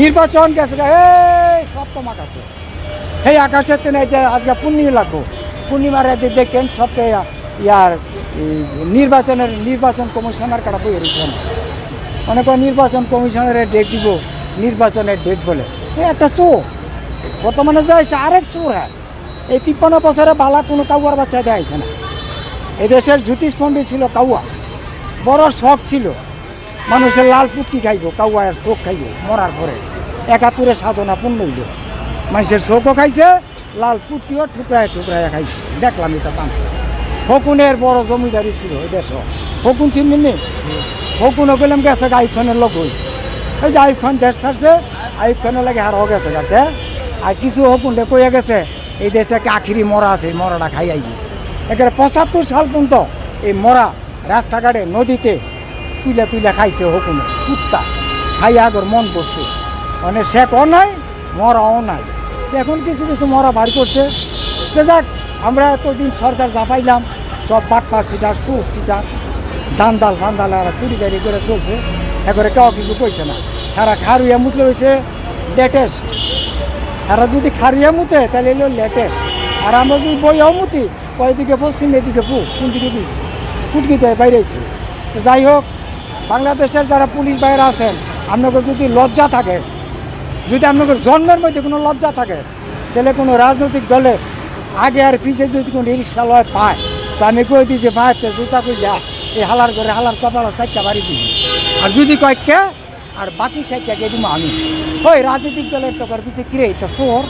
নির্বাচন গেছে এই সপ্তম আকাশে। এই আকাশের তেনে যে আজকে পূর্ণিমা লাগবো পূর্ণিমার রাতে দেখেন সপ্তাহে ইয়ার নির্বাচনের, নির্বাচন কমিশনার কাটা বই রয়েছেন অনেক নির্বাচন কমিশনারের ডেট দিব, নির্বাচনের ডেট বলে। এই একটা শো বর্তমানে যাইছে আরেক শো হ্যাঁ। এই তিপ্পান্ন বছরে বালা কোনো কাউয়ার বাচ্চা দেখাইছে না। এই দেশের জ্যোতিষ পণ্ডিত ছিল কাউয়া। বড় শখ ছিল। মানুষের লাল পুটকি খাইব কাউয়ার চোখ খাইব, মরার পরে। একাত্তরে সাধনা পূর্ণ হইল। মানুষের চোখও খাইছে, লাল পুটকিও ঠুকরায় ঠুকরায় খাইছে। দেখলাম এটা তামসা ফকুনের বড় জমিদারি ছিল এই দেশ। ফকুন চিনলেন ফকুনও গেলাম গেছে আইব লোক হই। এই যে আইব খান দেশ ছাড়ছে আইব খানের লাগে হার গেছে গাতে আর কিছু হকুনটা কইয়া গেছে, এই দেশে একটা আখিরি মরা আছে, এই মরাটা খাইয়াই গেছে একেবারে পঁচাত্তর সাল পর্যন্ত এই মরা রাস্তাঘাটে, নদীতে তুলে তুলে খাইছে হকুনে, কুত্তা। খাই আগর মন করছে মানে শেখও নাই, মরাও নাই। এখন কিছু কিছু মরা বার করছে। তো যাক, আমরা এতদিন সরকার যা পাইলাম, সব বাটপার সিটার সুর সিটার দান্দাল ফান্দাল আর চুরি গাড়ি করে চলছে। একবারে কেউ কিছু কইছে না। এরা খারুয়া মুতলে হয়েছে লেটেস্ট। এরা যদি খারিয়া মুতে, তাহলে এলো লেটেস্ট। আর আমরা যদি বইয়াও মুতি, কয়দিকে পশ্চিম, এদিকে পু কোন দিকে কি কুটকিতে বাইরেছি তো যাই হোক বাংলাদেশের যারা পুলিশ বাইরে আছেন, আপনাদের যদি লজ্জা থাকে, যদি আপনাদের জন্মের মধ্যে কোনো লজ্জা থাকে, তাহলে কোনো রাজনৈতিক দলে আগে আর পিছিয়ে যদি কোনো রিক্সা লয় পায়, তো আমি কই দিই যে, ভাই, তে জুতা কইলা এই হালার করে হালার কপাল সাইডটা বাড়ি দিই আর যদি কয়েককে আর বাকি সাইডটাকে দিব আমি। ওই রাজনৈতিক দলের তো পিছিয়ে কিরে, এটা চোর।